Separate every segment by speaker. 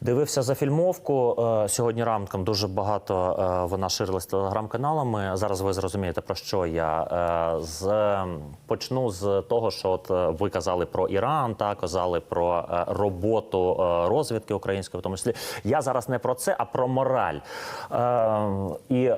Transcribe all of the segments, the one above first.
Speaker 1: Дивився за фільмовку е, сьогодні ранком. Дуже багато е, вона ширилась телеграм-каналами. Зараз ви зрозумієте про що я Е, з почну з того, що от ви казали про Іран, та казали про роботу розвідки української, в тому числі. Я зараз не про це, а про мораль е, і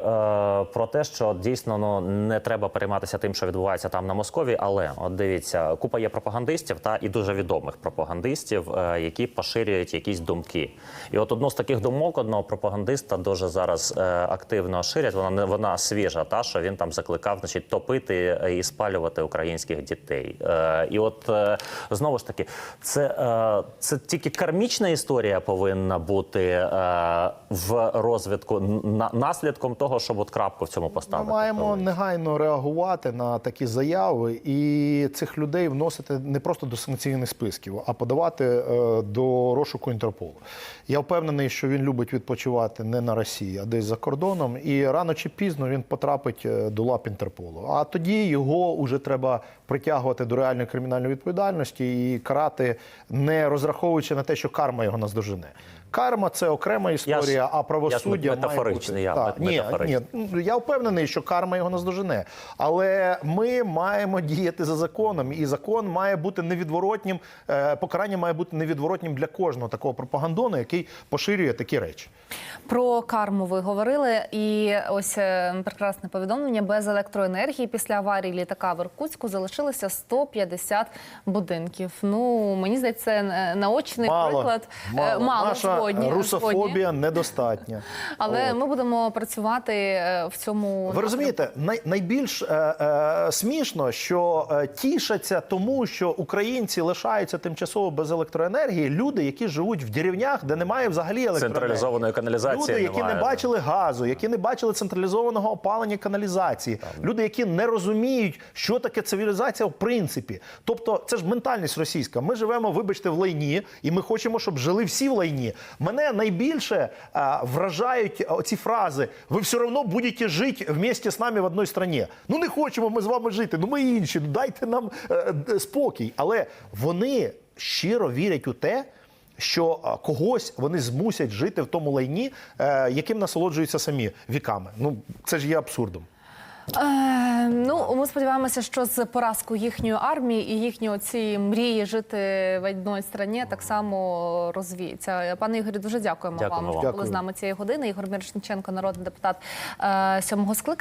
Speaker 1: про те, що дійсно ну не треба перейматися тим, що відбувається там на Москові. Але от дивіться, купа є пропагандистів та і дуже відомих пропагандистів, які поширюють якісь думки. І от одну з таких думок одного пропагандиста дуже зараз е, активно ширять. Вона не вона свіжа, та що він там закликав, значить, топити е, і спалювати українських дітей. Е, і от е, знову ж таки, це, е, це тільки кармічна історія повинна бути е, в розвитку на, наслідком того, щоб от крапку в цьому
Speaker 2: Ми
Speaker 1: поставити.
Speaker 2: маємо негайно реагувати на такі заяви і цих людей вносити не просто до санкційних списків, а подавати е, до розшуку Інтерполу. Я впевнений, що він любить відпочивати не на Росії, а десь за кордоном. І рано чи пізно він потрапить е, до лап Інтерполу. А тоді його вже треба притягувати до реальної кримінальної відповідальності і карати, не розраховуючи на те, що карма його наздожене. Карма це окрема історія, а правосуддя
Speaker 1: я
Speaker 2: має бути.
Speaker 1: я
Speaker 2: Так, ні, ні, Ну, Я впевнений, що карма його наздожене. Але ми маємо діяти за законом, і закон має бути невідворотнім. е, Покарання має бути невідворотнім для кожного такого пропагандону, який поширює такі речі.
Speaker 3: Про карму ви говорили, і ось е, прекрасне повідомлення без електроенергії після аварії літака в Іркутську залишилося 150 будинків. Ну мені здається, це е, наочний приклад. Е,
Speaker 2: мало. Наша
Speaker 3: згодні,
Speaker 2: русофобія
Speaker 3: згодні.
Speaker 2: недостатня.
Speaker 3: Але
Speaker 2: От.
Speaker 3: ми будемо працювати в цьому.
Speaker 2: Ви розумієте, най, найбільш е, е, смішно, що тішаться тому, що українці лишаються тимчасово без електроенергії. Люди, які живуть в деревнях, де немає взагалі.
Speaker 1: Централізованої каналізації
Speaker 2: Люди, які
Speaker 1: немає,
Speaker 2: не бачили газу, які не бачили централізованого опалення каналізації, люди, які не розуміють, що таке цивілізація в принципі. Тобто, це ж ментальність російська. Ми живемо, вибачте, в лайні, і ми хочемо, щоб жили всі в лайні. Мене найбільше а, вражають оці фрази: ви все одно будете жити вместе з нами в одній країні. Ну не хочемо ми з вами жити. Ну ми інші. Ну дайте нам е, спокій. Але вони щиро вірять у те що когось вони змусять жити в тому лайні, е, яким насолоджуються самі віками. Ну це ж є абсурдом.
Speaker 3: Е, ну, ми сподіваємося, що з поразкою їхньої армії і їхньої ці мрії жити в одній країні так само розвіється. Пане Ігорі, дуже дякуємо
Speaker 1: Дякуємо
Speaker 3: вам,
Speaker 1: вам.
Speaker 3: що були
Speaker 2: Дякую.
Speaker 3: з нами цієї години. Ігор Мірошниченко, народний депутат е, сьомого скликання.